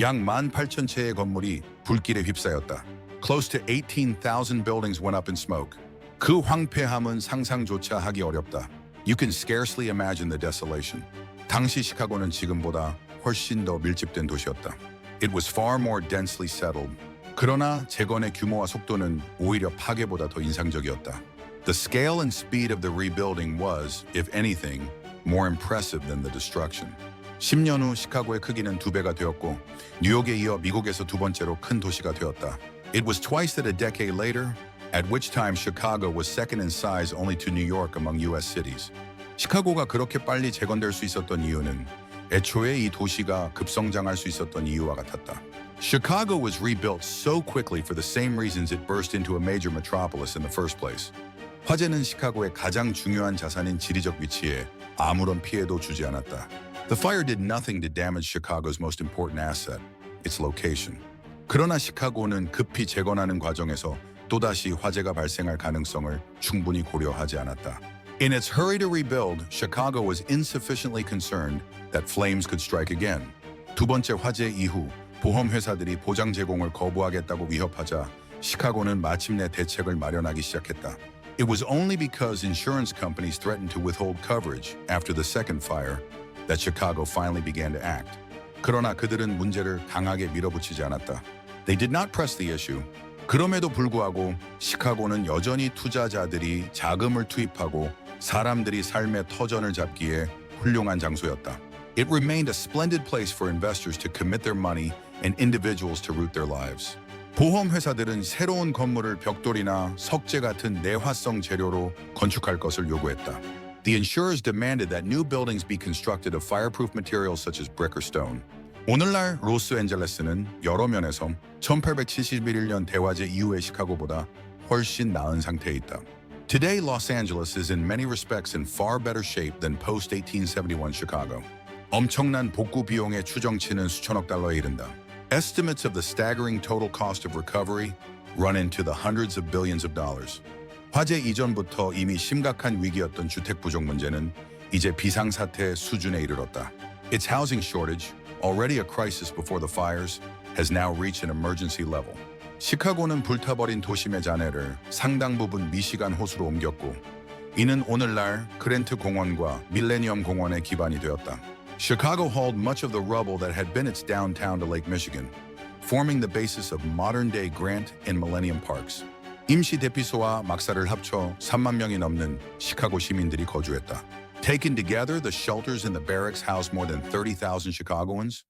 약 18,000채의 건물이 불길에 휩싸였다. Close to 18,000 buildings went up in smoke. 그 황폐함은 상상조차 하기 어렵다. You can scarcely imagine the desolation. 당시 시카고는 지금보다 훨씬 더 밀집된 도시였다. It was far more densely settled. 그러나 재건의 규모와 속도는 오히려 파괴보다 더 인상적이었다. The scale and speed of the rebuilding was, if anything, more impressive than the destruction. 10년 후 시카고의 크기는 두 배가 되었고 뉴욕에 이어 미국에서 두 번째로 큰 도시가 되었다. It was twice that a decade later, at which time Chicago was second in size only to New York among US cities. 시카고가 그렇게 빨리 재건될 수 있었던 이유는 애초에 이 도시가 급성장할 수 있었던 이유와 같았다. Chicago was rebuilt so quickly for the same reasons it burst into a major metropolis in the first place. 화재는 시카고의 가장 중요한 자산인 지리적 위치에 아무런 피해도 주지 않았다. The fire did nothing to damage Chicago's most important asset, its location. 그러나 시카고는 급히 재건하는 과정에서 또다시 화재가 발생할 가능성을 충분히 고려하지 않았다. In its hurry to rebuild, Chicago was insufficiently concerned that flames could strike again. 두 번째 화재 이후 보험 회사들이 보장 제공을 거부하겠다고 위협하자 시카고는 마침내 대책을 마련하기 시작했다. It was only because insurance companies threatened to withhold coverage after the second fire that Chicago finally began to act. 그러나 그들은 문제를 강하게 밀어붙이지 않았다. They did not press the issue. 그럼에도 불구하고 시카고는 여전히 투자자들이 자금을 투입하고 사람들이 삶의 터전을 잡기에 훌륭한 장소였다. It remained a splendid place for investors to commit their money and individuals to root their lives. 보험 회사들은 새로운 건물을 벽돌이나 석재 같은 내화성 재료로 건축할 것을 요구했다. The insurers demanded that new buildings be constructed of fireproof materials such as brick or stone. 오늘날 로스앤젤레스는 여러 면에서 1871년 대화재 이후의 시카고보다 훨씬 나은 상태에 있다. Today, Los Angeles is in many respects in far better shape than post-1871 Chicago. 엄청난 복구 비용의 추정치는 수천억 달러에 이른다. Estimates of the staggering total cost of recovery run into the hundreds of billions of dollars. 화재 이전부터 이미 심각한 위기였던 주택 부족 문제는 이제 비상사태 수준에 이르렀다. Its housing shortage, already a crisis before the fires, has now reached an emergency level. 시카고는 불타버린 도심의 잔해를 상당 부분 미시간 호수로 옮겼고 이는 오늘날 그랜트 공원과 밀레니엄 공원의 기반이 되었다. Chicago hauled much of the rubble that had been its downtown to Lake Michigan, forming the basis of modern-day Grant and Millennium Parks. 임시 대피소와 막사를 합쳐 3만 명이 넘는 시카고 시민들이 거주했다. Taken together, the shelters and the barracks housed more than 30,000 Chicagoans.